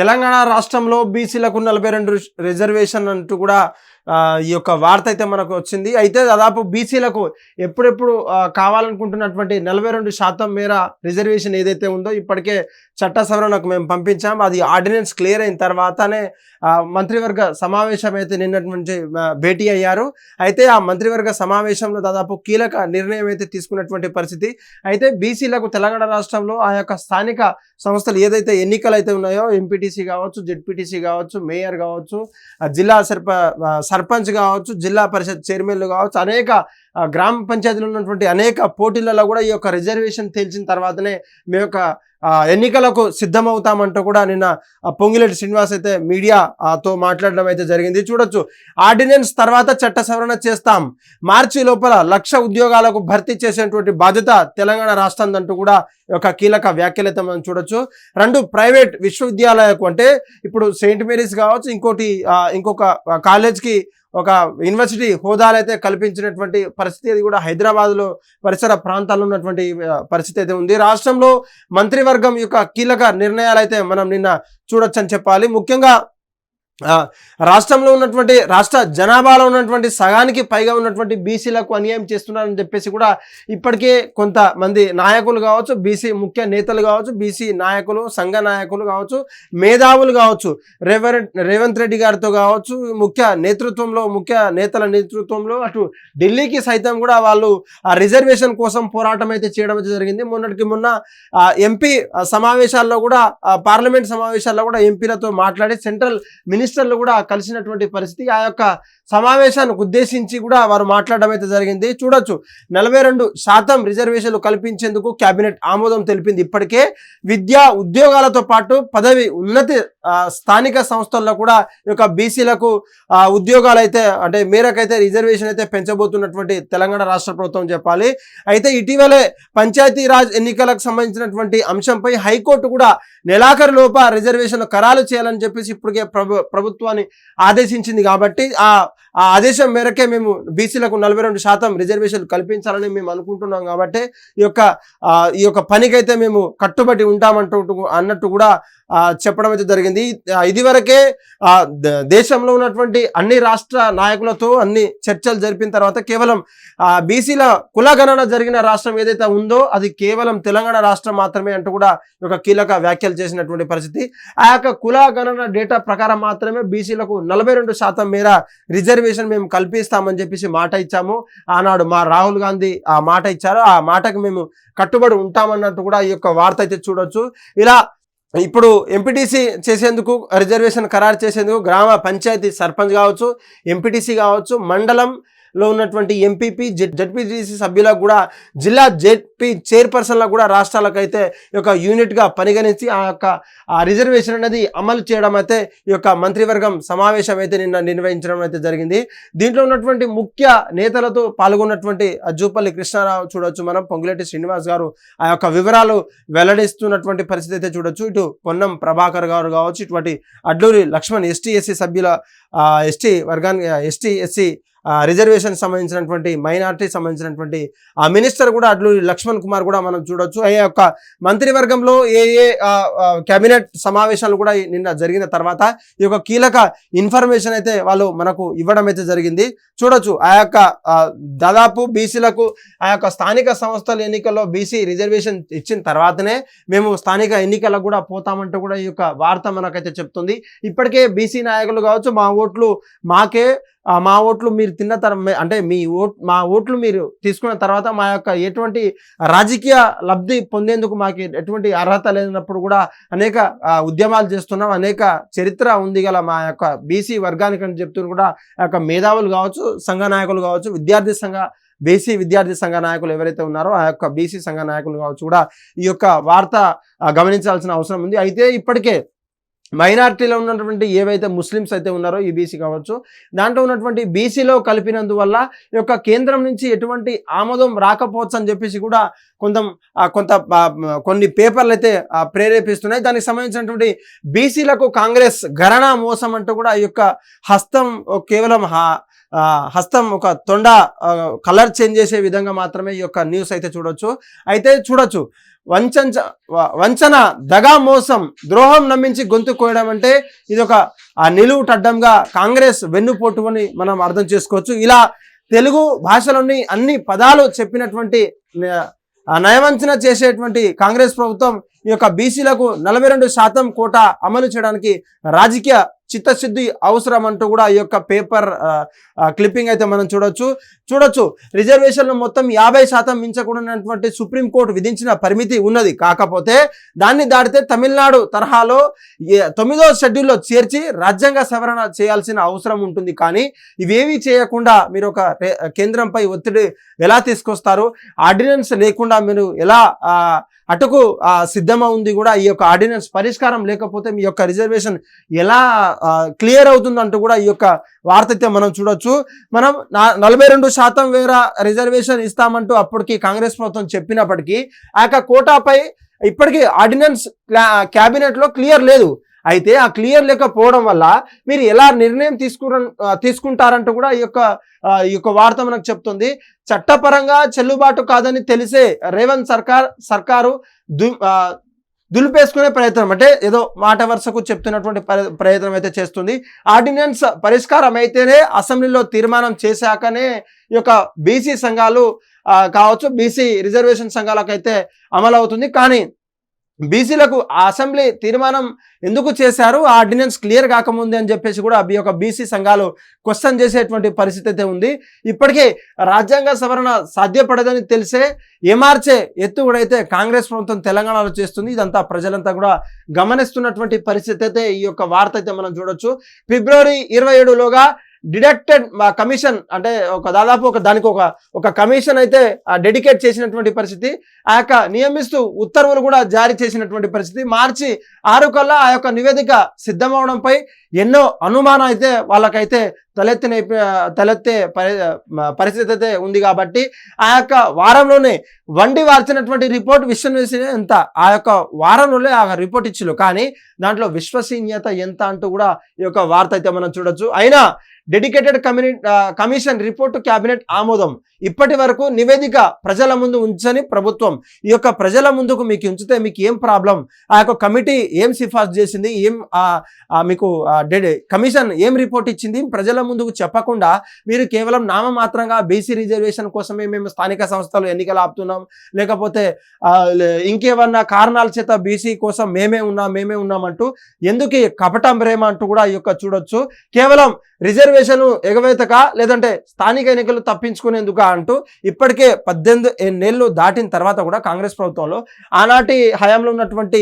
తెలంగాణ రాష్ట్రంలో బీసీలకు నలభై రెండు రిజర్వేషన్ అంటూ కూడా ఈ యొక్క వార్త అయితే మనకు వచ్చింది. అయితే దాదాపు బీసీలకు ఎప్పుడెప్పుడు కావాలనుకుంటున్నటువంటి నలభై రెండు శాతం మేర రిజర్వేషన్ ఏదైతే ఉందో ఇప్పటికే చట్ట సవరణకు మేము పంపించాం. అది ఆర్డినెన్స్ క్లియర్ అయిన తర్వాతనే మంత్రివర్గ సమావేశం అయితే నిన్నటువంటి భేటీ అయ్యారు. అయితే ఆ మంత్రివర్గ సమావేశంలో దాదాపు కీలక నిర్ణయం అయితే తీసుకున్నటువంటి పరిస్థితి. అయితే బీసీలకు తెలంగాణ రాష్ట్రంలో ఆ యొక్క స్థానిక సంస్థలు ఏదైతే ఎన్నికలు అయితే ఉన్నాయో ఎంపీటీసీ కావచ్చు జెడ్పీటీసీ కావచ్చు మేయర్ కావచ్చు జిల్లా సర్ప సర్పంచ్ కావచ్చు జిల్లా పరిషత్ చైర్మన్లు కావచ్చు అనేక గ్రామ పంచాయతీలో ఉన్నటువంటి అనేక పోటీలలో కూడా ఈ యొక్క రిజర్వేషన్ తేల్చిన తర్వాతనే మీ యొక్క ఎన్నికలకు సిద్ధమవుతామంటూ కూడా నిన్న ఆ, శ్రీనివాస్ అయితే మీడియా తో మాట్లాడడం అయితే జరిగింది. చూడొచ్చు ఆర్డినెన్స్ తర్వాత చట్ట సవరణ చేస్తాం. మార్చి లోపల లక్ష ఉద్యోగాలకు భర్తీ చేసేటువంటి బాధ్యత తెలంగాణ రాష్ట్రం అంటూ కూడా ఒక కీలక వ్యాఖ్యలు మనం చూడొచ్చు. రెండు ప్రైవేట్ విశ్వవిద్యాలయాలకు అంటే ఇప్పుడు సెయింట్ మేరీస్ కావచ్చు ఇంకోటి ఇంకొక కాలేజ్కి ఒక యూనివర్సిటీ హోదాలు అయితే కల్పించినటువంటి పరిస్థితి అది కూడా హైదరాబాద్లో పరిసర ప్రాంతాల్లో ఉన్నటువంటి పరిస్థితి అయితే ఉంది. రాష్ట్రంలో మంత్రివర్గం యొక్క కీలక నిర్ణయాలు అయితే మనం నిన్న చూడొచ్చని చెప్పాలి. ముఖ్యంగా రాష్ట్రంలో ఉన్నటువంటి రాష్ట్ర జనాభాలో ఉన్నటువంటి సగానికి పైగా ఉన్నటువంటి బీసీలకు అన్యాయం చేస్తున్నారని చెప్పేసి కూడా ఇప్పటికే కొంతమంది నాయకులు కావచ్చు బీసీ ముఖ్య నేతలు కావచ్చు బీసీ నాయకులు సంఘ నాయకులు కావచ్చు మేధావులు కావచ్చు రేవంత్ రేవంత్ రెడ్డి గారితో కావచ్చు ముఖ్య నేతృత్వంలో ముఖ్య నేతల నేతృత్వంలో అటు ఢిల్లీకి సైతం కూడా వాళ్ళు ఆ రిజర్వేషన్ కోసం పోరాటం అయితే చేయడం అయితే జరిగింది. మొన్నటికి మొన్న ఎంపీ సమావేశాల్లో కూడా పార్లమెంట్ సమావేశాల్లో కూడా ఎంపీలతో మాట్లాడి సెంట్రల్ మినిస్టర్లు కూడా కలిసినటువంటి పరిస్థితి ఆ యొక్క సమావేశానికి ఉద్దేశించి కూడా వారు మాట్లాడడం అయితే జరిగింది. చూడొచ్చు నలభై రెండు శాతం రిజర్వేషన్లు కల్పించేందుకు కేబినెట్ ఆమోదం తెలిపింది. ఇప్పటికే విద్యా ఉద్యోగాలతో పాటు పదవి ఉన్నతి స్థానిక సంస్థల్లో కూడా ఈ యొక్క బీసీలకు ఉద్యోగాలు అయితే అంటే మేరకైతే రిజర్వేషన్ అయితే పెంచబోతున్నటువంటి తెలంగాణ రాష్ట్ర ప్రభుత్వం చెప్పాలి. అయితే ఇటీవలే పంచాయతీరాజ్ ఎన్నికలకు సంబంధించినటువంటి అంశంపై హైకోర్టు కూడా నెలాఖరు లోప రిజర్వేషన్ ఖరారు చేయాలని చెప్పేసి ఇప్పటికే ప్రభు ప్రభుత్వాన్ని ఆదేశించింది కాబట్టి ఆ ఆ ఆదేశం మేరకే మేము బీసీలకు నలభై రెండు శాతం రిజర్వేషన్ కల్పించాలని మేము అనుకుంటున్నాం కాబట్టి ఈ యొక్క ఈ యొక్క పనికైతే మేము కట్టుబడి ఉంటామంటూ అన్నట్టు కూడా చెప్పడం అయితే జరిగింది. ఇదివరకే దేశంలో ఉన్నటువంటి అన్ని రాష్ట్ర నాయకులతో అన్ని చర్చలు జరిపిన తర్వాత కేవలం ఆ, బీసీల కులగణన జరిగిన రాష్ట్రం ఏదైతే ఉందో అది కేవలం తెలంగాణ రాష్ట్రం మాత్రమే అంటూ కూడా ఒక కీలక వ్యాఖ్యలు చేసినటువంటి పరిస్థితి. ఆ యొక్క కుల గణన డేటా ప్రకారం మాత్రమే బీసీలకు నలభై రెండు శాతం మేర రిజర్వేషన్ మేము కల్పిస్తామని చెప్పేసి మాట ఇచ్చాము. ఆనాడు మా రాహుల్ గాంధీ ఆ మాట ఇచ్చారు. ఆ మాటకు మేము కట్టుబడి ఉంటామన్నట్టు కూడా ఈ యొక్క వార్త అయితే చూడొచ్చు. ఇలా ఇప్పుడు ఎంపీటీసీ చేసేందుకు రిజర్వేషన్ ఖరారు చేసేందుకు గ్రామ పంచాయతీ సర్పంచ్ కావచ్చు ఎంపీటీసీ కావచ్చు మండలం లో ఉన్నటువంటి ఎంపీపీ జెడ్ జడ్పీటీసీ సభ్యులకు కూడా జిల్లా జెడ్పీ చైర్పర్సన్లకు కూడా రాష్ట్రాలకైతే ఈ యొక్క యూనిట్గా పరిగణించి ఆ యొక్క ఆ రిజర్వేషన్ అనేది అమలు చేయడం అయితే ఈ యొక్క మంత్రివర్గం సమావేశం అయితే నిన్న నిర్వహించడం అయితే జరిగింది. దీంట్లో ఉన్నటువంటి ముఖ్య నేతలతో పాల్గొన్నటువంటి ఆ కృష్ణారావు చూడొచ్చు మనం పొంగులేటి శ్రీనివాస్ గారు ఆ యొక్క వివరాలు వెల్లడిస్తున్నటువంటి పరిస్థితి అయితే చూడొచ్చు. ఇటు పొన్నం ప్రభాకర్ గారు కావచ్చు ఇటువంటి అడ్లూరి లక్ష్మణ్ ఎస్టీ ఎస్సీ సభ్యుల ఎస్టీ వర్గానికి ఎస్టీ ఎస్సీ రిజర్వేషన్ సంబంధించినటువంటి మైనార్టీ సంబంధించినటువంటి ఆ మినిస్టర్ కూడా అట్లు లక్ష్మణ్ కుమార్ కూడా మనం చూడొచ్చు. ఆ యొక్క మంత్రివర్గంలో ఏ ఏ కేబినెట్ సమావేశాలు కూడా నిన్న జరిగిన తర్వాత ఈ యొక్క కీలక ఇన్ఫర్మేషన్ అయితే వాళ్ళు మనకు ఇవ్వడం అయితే జరిగింది. చూడొచ్చు ఆ యొక్క దాదాపు బీసీలకు ఆ యొక్క స్థానిక సంస్థల ఎన్నికల్లో బీసీ రిజర్వేషన్ ఇచ్చిన తర్వాతనే మేము స్థానిక ఎన్నికలకు కూడా పోతామంటూ కూడా ఈ యొక్క వార్త మనకైతే చెప్తుంది. ఇప్పటికే బీసీ నాయకులు కావచ్చు మా ఓట్లు మాకే మా ఓట్లు మీరు తిన్న తర్వాత అంటే మీ ఓట్ మా ఓట్లు మీరు తీసుకున్న తర్వాత మా యొక్క ఎటువంటి రాజకీయ లబ్ధి పొందేందుకు మాకు ఎటువంటి అర్హత లేనప్పుడు కూడా అనేక ఉద్యమాలు చేస్తున్నాం. అనేక చరిత్ర ఉంది గల మా యొక్క బీసీ వర్గానికి అని చెప్తూ కూడా ఆ యొక్క మేధావులు కావచ్చు సంఘ నాయకులు కావచ్చు విద్యార్థి సంఘ బీసీ విద్యార్థి సంఘ నాయకులు ఎవరైతే ఉన్నారో ఆ యొక్క బీసీ సంఘ నాయకులు కావచ్చు కూడా ఈ యొక్క వార్త గమనించాల్సిన అవసరం ఉంది. అయితే ఇప్పటికే మైనార్టీలో ఉన్నటువంటి ఏవైతే ముస్లిమ్స్ అయితే ఉన్నారో ఈ బీసీ కావచ్చు దాంట్లో ఉన్నటువంటి బీసీలో కలిపినందువల్ల ఈ యొక్క కేంద్రం నుంచి ఎటువంటి ఆమోదం రాకపోవచ్చు అని చెప్పేసి కూడా కొంత కొంత కొన్ని పేపర్లు అయితే ప్రేరేపిస్తున్నాయి. దానికి సంబంధించినటువంటి బీసీలకు కాంగ్రెస్ గణన మోసం అంటూ కూడా ఈ యొక్క హస్తం కేవలం హస్తం ఒక తొండ కలర్ చేంజ్ చేసే విధంగా మాత్రమే ఈ యొక్క న్యూస్ అయితే చూడొచ్చు. అయితే చూడొచ్చు వంచంచ వంచన దగా మోసం ద్రోహం నమ్మించి గొంతు కోయడం అంటే ఇది ఒక ఆ నిలువు కాంగ్రెస్ వెన్నుపోటు అని మనం అర్థం చేసుకోవచ్చు. ఇలా తెలుగు భాషలోని అన్ని పదాలు చెప్పినటువంటి నయవంచన చేసేటువంటి కాంగ్రెస్ ప్రభుత్వం ఈ యొక్క బీసీలకు నలభై రెండు శాతం కోట అమలు చేయడానికి రాజకీయ చిత్తశుద్ధి అవసరం అంటూ కూడా ఈ యొక్క పేపర్ క్లిప్పింగ్ అయితే మనం చూడొచ్చు. చూడొచ్చు రిజర్వేషన్లు మొత్తం యాభై శాతం మించకూడనటువంటి సుప్రీంకోర్టు విధించిన పరిమితి ఉన్నది. కాకపోతే దాన్ని దాటితే తమిళనాడు తరహాలో ఏ- తొమ్మిదో షెడ్యూల్లో చేర్చి రాజ్యాంగ సవరణ చేయాల్సిన అవసరం ఉంటుంది. కానీ ఇవేమీ చేయకుండా మీరు ఒక కేంద్రంపై ఒత్తిడి ఎలా తీసుకొస్తారు? ఆర్డినెన్స్ లేకుండా మీరు ఎలా అటుకు సిద్ధమవుంది సిద్ధమా ఉంది కూడా ఈ యొక్క ఆర్డినెన్స్ పరిష్కారం లేకపోతే మీ యొక్క రిజర్వేషన్ ఎలా క్లియర్ అవుతుందంటూ కూడా ఈ యొక్క వార్త అయితే మనం చూడొచ్చు. మనం నా- నలభై రెండు శాతం వేర రిజర్వేషన్ ఇస్తామంటూ అప్పటికి కాంగ్రెస్ ప్రభుత్వం చెప్పినప్పటికీ ఆ యొక్క కోటాపై ఇప్పటికీ ఆర్డినెన్స్ క్యాబినెట్లో క్లియర్ లేదు. అయితే ఆ క్లియర్ లేకపోవడం వల్ల మీరు ఎలా నిర్ణయం తీసుకు తీసుకుంటారంటూ కూడా ఈ యొక్క ఈ యొక్క వార్త మనకు చెప్తుంది. చట్టపరంగా చెల్లుబాటు కాదని తెలిసే రేవంత్ సర్కార్ సర్కారు దు దులిపేసుకునే ప్రయత్నం అంటే ఏదో మాట వరుసకు చెప్తున్నటువంటి ప్ర- ప్రయత్నం అయితే చేస్తుంది. ఆర్డినెన్స్ పరిష్కారం అయితేనే అసెంబ్లీలో తీర్మానం చేశాకనే ఈ యొక్క బీసీ సంఘాలు కావచ్చు బీసీ రిజర్వేషన్ సంఘాలకు అయితే అమలు అవుతుంది కానీ బీసీలకు ఆ అసెంబ్లీ తీర్మానం ఎందుకు చేశారు? ఆ ఆర్డినెన్స్ క్లియర్ కాకముందే అని చెప్పేసి కూడా ఈ యొక్క బీసీ సంఘాలు క్వశ్చన్ చేసేటువంటి పరిస్థితి అయితే ఉంది. ఇప్పటికే రాజ్యాంగ సవరణ సాధ్యపడదని తెలిసే ఏమార్చే ఎత్తు కూడా అయితే కాంగ్రెస్ ప్రభుత్వం తెలంగాణలో చేస్తుంది. ఇదంతా ప్రజలంతా కూడా గమనిస్తున్నటువంటి పరిస్థితి అయితే ఈ యొక్క వార్త అయితే మనం చూడొచ్చు. ఫిబ్రవరి ఇరవై ఏడులోగా డిడక్టెడ్ కమిషన్ అంటే ఒక దాదాపు ఒక దానికి ఒక ఒక కమిషన్ అయితే డెడికేట్ చేసినటువంటి పరిస్థితి. ఆ యొక్క నియమిస్తూ ఉత్తర్వులు కూడా జారీ చేసినటువంటి పరిస్థితి. మార్చి ఆరు కల్లా ఆ యొక్క నివేదిక సిద్ధమవడంపై ఎన్నో అనుమానం అయితే వాళ్ళకైతే తలెత్తిన తలెత్తే పరి పరిస్థితి అయితే ఉంది కాబట్టి ఆ యొక్క వారంలోనే వండి వార్చినటువంటి రిపోర్ట్ విశ్వసనీయత ఎంత? ఆ యొక్క వారంలోనే ఆ రిపోర్ట్ ఇచ్చిలు కానీ దాంట్లో విశ్వసనీయత ఎంత అంటూ కూడా ఈ యొక్క వార్త అయితే మనం చూడొచ్చు. అయినా డెడికేటెడ్ కమ్యూని కమిషన్ రిపోర్టు క్యాబినెట్ ఆమోదం ఇప్పటి వరకు నివేదిక ప్రజల ముందు ఉంచని ప్రభుత్వం. ఈ యొక్క ప్రజల ముందుకు మీకు ఉంచితే మీకు ఏం ప్రాబ్లం? ఆ యొక్క కమిటీ ఏం సిఫార్సు చేసింది? ఏం మీకు కమిషన్ ఏం రిపోర్ట్ ఇచ్చింది? ప్రజల ముందుకు చెప్పకుండా మీరు కేవలం నామమాత్రంగా బీసీ రిజర్వేషన్ కోసమే మేము స్థానిక సంస్థలు ఎన్నికలు ఆపుతున్నాం. లేకపోతే ఇంకేమన్నా కారణాల చేత బీసీ కోసం మేమే ఉన్నాం మేమే ఉన్నామంటూ ఎందుకు కపటం ప్రేమ అంటూ కూడా ఈ యొక్క చూడొచ్చు. కేవలం రిజర్వేషన్ ఎగవేతక లేదంటే స్థానిక ఎన్నికలు తప్పించుకునేందుక అంటూ ఇప్పటికే పద్దెనిమిది నెలలు దాటిన తర్వాత కూడా కాంగ్రెస్ ప్రభుత్వంలో ఆనాటి హయాంలో ఉన్నటువంటి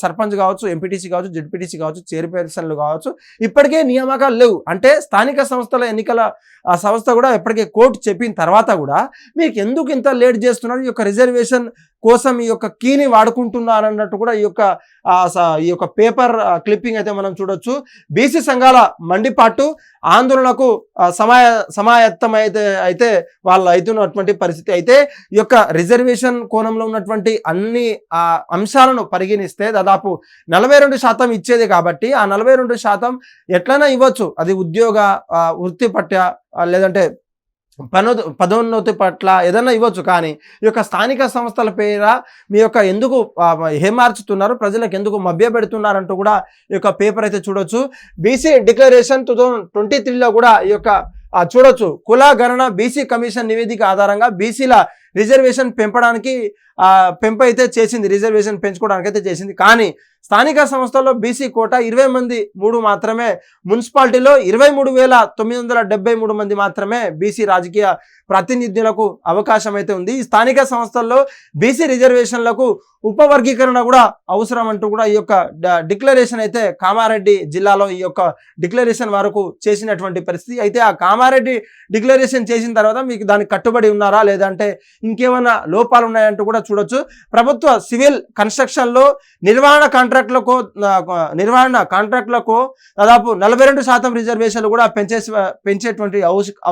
సర్పంచ్ కావచ్చు ఎంపీటీసీ కావచ్చు జెడ్పీటీసీ కావచ్చు చైర్పర్సన్లు కావచ్చు ఇప్పటికే నియామకాలు లేవు. అంటే స్థానిక సంస్థల ఎన్నికల ఆ సంస్థ కూడా ఇప్పటికే కోర్టు చెప్పిన తర్వాత కూడా మీకు ఎందుకు ఇంత లేట్ చేస్తున్నారు? ఈ యొక్క రిజర్వేషన్ కోసం ఈ యొక్క కీని వాడుకుంటున్నారు అన్నట్టు కూడా ఈ యొక్క ఈ యొక్క పేపర్ క్లిప్పింగ్ అయితే మనం చూడొచ్చు. బీసీ సంఘాల మండిపాటు ఆందోళనకు సమాయ సమాయత్తం అయితే అయితే వాళ్ళు అవుతున్నటువంటి పరిస్థితి అయితే ఈ యొక్క రిజర్వేషన్ కోణంలో ఉన్నటువంటి అన్ని ఆ, అంశాలను పరిగణిస్తే దాదాపు నలభై రెండు శాతం ఇచ్చేది కాబట్టి ఆ నలభై రెండు శాతం ఎట్లైనా ఇవ్వచ్చు. అది ఉద్యోగ వృత్తి పట్ల లేదంటే పనో పదోన్నతి పట్ల ఏదైనా ఇవ్వచ్చు కానీ ఈ యొక్క స్థానిక సంస్థల పేర మీ యొక్క ఎందుకు ఆ, ఏమార్చుతున్నారు ప్రజలకు ఎందుకు మభ్య పెడుతున్నారంటూ కూడా ఈ యొక్క పేపర్ అయితే చూడొచ్చు. BC declaration two thousand twenty త్రీలో కూడా ఈ యొక్క చూడొచ్చు. కుల గణన బీసీ కమిషన్ నివేదిక ఆధారంగా బీసీల రిజర్వేషన్ పెంపడానికి పెంపు అయితే చేసింది రిజర్వేషన్ పెంచుకోవడానికి అయితే చేసింది. కానీ స్థానిక సంస్థల్లో బీసీ కోట ఇరవై మంది మూడు మాత్రమే మున్సిపాలిటీలో ఇరవై మూడు వేల తొమ్మిది వందల డెబ్బై మూడు మంది మాత్రమే బీసీ రాజకీయ ప్రాతినిధ్యులకు అవకాశం అయితే ఉంది. ఈ స్థానిక సంస్థల్లో బీసీ రిజర్వేషన్లకు ఉపవర్గీకరణ కూడా అవసరం అంటూ కూడా ఈ యొక్క డిక్లరేషన్ అయితే కామారెడ్డి జిల్లాలో ఈ యొక్క డిక్లరేషన్ వరకు చేసినటువంటి పరిస్థితి. అయితే ఆ కామారెడ్డి డిక్లరేషన్ చేసిన తర్వాత మీకు దానికి కట్టుబడి ఉన్నారా? లేదంటే ఇంకేమైనా లోపాలు ఉన్నాయంటూ కూడా చూడొచ్చు. ప్రభుత్వ సివిల్ కన్స్ట్రక్షన్లో నిర్వహణ కాంట్రాక్టులకు నిర్వహణ కాంట్రాక్టులకు దాదాపు నలభై రెండు శాతం రిజర్వేషన్లు కూడా పెంచే పెంచేటువంటి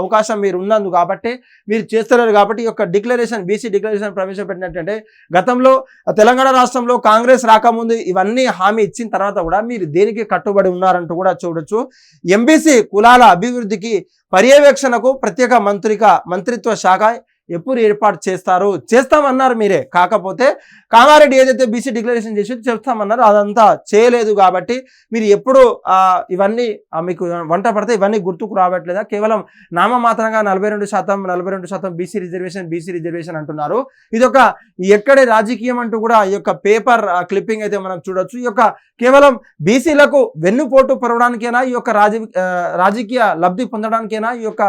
అవకాశం మీరు ఉన్నందు కాబట్టి మీరు చేస్తున్నారు కాబట్టి ఈ యొక్క డిక్లరేషన్ బీసీ డిక్లరేషన్ ప్రవేశపెట్టినట్టంటే గతంలో తెలంగాణ రాష్ట్రంలో కాంగ్రెస్ రాకముందు ఇవన్నీ హామీ ఇచ్చిన తర్వాత కూడా మీరు దేనికి కట్టుబడి ఉన్నారంటూ కూడా చూడొచ్చు. ఎంబీసీ కులాల అభివృద్ధికి పర్యవేక్షణకు ప్రత్యేక మంత్రిక మంత్రిత్వ శాఖ ఎప్పుడు ఏర్పాటు చేస్తారు చేస్తామన్నారు మీరే. కాకపోతే కామారెడ్డి ఏదైతే బీసీ డిక్లరేషన్ చేసి చేస్తామన్నారు. అదంతా చేయలేదు కాబట్టి మీరు ఎప్పుడు ఇవన్నీ మీకు వంట పడితే ఇవన్నీ గుర్తుకు రావట్లేదా? కేవలం నామమాత్రంగా నలభై రెండు శాతం నలభై రెండు శాతం బీసీ రిజర్వేషన్ బీసీ రిజర్వేషన్ అంటున్నారు. ఇది ఒక ఎక్కడే రాజకీయం అంటూ కూడా ఈ యొక్క పేపర్ క్లిప్పింగ్ అయితే మనం చూడొచ్చు. ఈ యొక్క కేవలం బీసీలకు వెన్నుపోటు పొరవడానికైనా? ఈ యొక్క రాజ రాజకీయ లబ్ధి పొందడానికైనా? ఈ యొక్క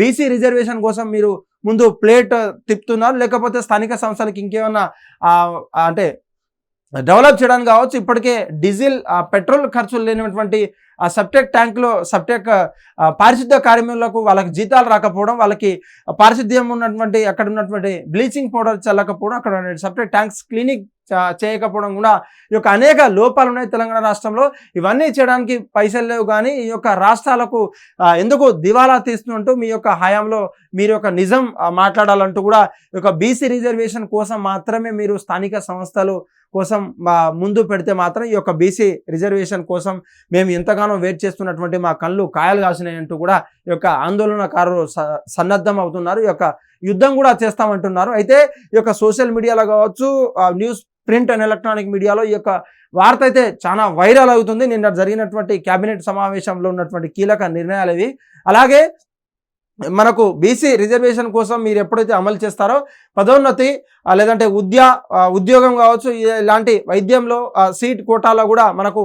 బీసీ రిజర్వేషన్ కోసం మీరు ముందు ప్లేట్ తిప్పుతున్నారు లేకపోతే స్థానిక సంస్థలకు ఇంకేమన్నా అంటే డెవలప్ చేయడానికి కావచ్చు. ఇప్పటికే డీజిల్ పెట్రోల్ ఖర్చులు లేనటువంటి ఆ సబ్టెక్ ట్యాంకులో సబ్టెక్ పారిశుద్ధ్య కార్మికులకు వాళ్ళకి జీతాలు రాకపోవడం వాళ్ళకి పారిశుద్ధ్యం ఉన్నటువంటి అక్కడ ఉన్నటువంటి బ్లీచింగ్ పౌడర్ చల్లకపోవడం అక్కడ సబ్టెక్ ట్యాంక్స్ క్లినిక్ చేయకపోవడం కూడా ఈ యొక్క అనేక లోపాలు ఉన్నాయి తెలంగాణ రాష్ట్రంలో. ఇవన్నీ చేయడానికి పైసలు లేవు కానీ ఈ యొక్క రాష్ట్రాలకు ఎందుకు దివాలా తీస్తున్నట్టు మీ యొక్క హయాంలో మీరు యొక్క నిజం మాట్లాడాలంటూ కూడా ఈ యొక్క బీసీ రిజర్వేషన్ కోసం మాత్రమే మీరు స్థానిక సంస్థలు కోసం మా ముందు పెడితే మాత్రం ఈ యొక్క బీసీ రిజర్వేషన్ కోసం మేము ఎంతగానో వెయిట్ చేస్తున్నటువంటి మా కళ్ళు కాయలు కాసినాయంటూ కూడా ఈ యొక్క ఆందోళనకారులు స- సన్నద్ధం అవుతున్నారు. ఈ యొక్క యుద్ధం కూడా చేస్తామంటున్నారు. అయితే ఈ యొక్క సోషల్ మీడియాలో కావచ్చు ఆ, న్యూస్ ప్రింట్ అండ్ ఎలక్ట్రానిక్ మీడియాలో ఈ యొక్క వార్త అయితే చాలా వైరల్ అవుతుంది. నిన్న జరిగినటువంటి కేబినెట్ సమావేశంలో ఉన్నటువంటి కీలక నిర్ణయాలు ఇవి అలాగే మనకు బీసీ రిజర్వేషన్ కోసం మీరు ఎప్పుడైతే అమలు చేస్తారో పదోన్నతి లేదంటే ఉద్యా ఉద్యోగం కావచ్చు ఇలాంటి వైద్యంలో సీట్ కోటాలో కూడా మనకు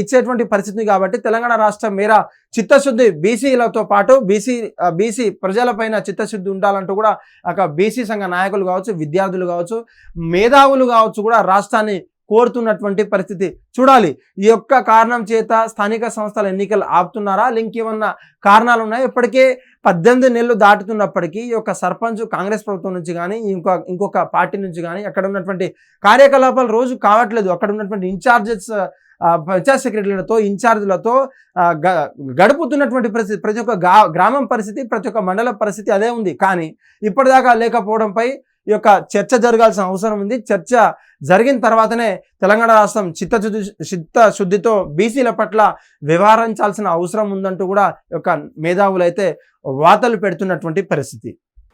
ఇచ్చేటువంటి పరిస్థితి కాబట్టి తెలంగాణ రాష్ట్రం మేర చిత్తశుద్ధి బీసీలతో పాటు బీసీ బీసీ ప్రజలపైన చిత్తశుద్ధి ఉండాలంటూ కూడా అక్కడ బీసీ సంఘ నాయకులు కావచ్చు విద్యార్థులు కావచ్చు మేధావులు కావచ్చు కూడా రాష్ట్రాన్ని కోరుతున్నటువంటి పరిస్థితి. చూడాలి ఈ యొక్క కారణం చేత స్థానిక సంస్థల ఎన్నికలు ఆపుతున్నారా? లింక్ ఏమన్నా కారణాలు ఉన్నాయి ఇప్పటికే పద్దెనిమిది నెలలు దాటుతున్నప్పటికీ ఈ యొక్క సర్పంచ్ కాంగ్రెస్ ప్రభుత్వం నుంచి కానీ ఇంకొక ఇంకొక పార్టీ నుంచి కానీ అక్కడ ఉన్నటువంటి కార్యకలాపాలు రోజు కావట్లేదు. అక్కడ ఉన్నటువంటి ఇన్ఛార్జెస్ పంచాయత్ సెక్రటరీలతో ఇన్ఛార్జీలతో గ- గడుపుతున్నటువంటి పరిస్థితి. ప్రతి ఒక్క గ్రామం పరిస్థితి ప్రతి ఒక్క మండల పరిస్థితి అదే ఉంది. కానీ ఇప్పటిదాకా లేకపోవడంపై ఈ యొక్క చర్చ జరగాల్సిన అవసరం ఉంది. చర్చ జరిగిన తర్వాతనే తెలంగాణ రాష్ట్రం చిత్తశుద్ధి చిత్తశుద్ధితో బీసీల పట్ల వ్యవహరించాల్సిన అవసరం ఉందంటూ కూడా యొక్క మేధావులు అయితే వార్తలు పెడుతున్నటువంటి పరిస్థితి.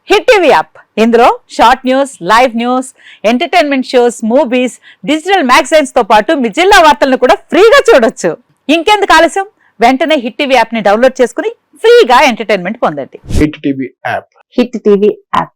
Hit TV app. ఇందులో short news live news entertainment shows movies digital మ్యాగజైన్స్తో పాటు మీ జిల్లా వార్తలను కూడా ఫ్రీగా చూడొచ్చు. ఇంకెందుకు ఆలస్యం? వెంటనే హిట్ టీవీ యాప్ని డౌన్లోడ్ చేసుకుని ఫ్రీగా ఎంటర్టైన్మెంట్ పొందండి. Hit TV app. Hit TV app.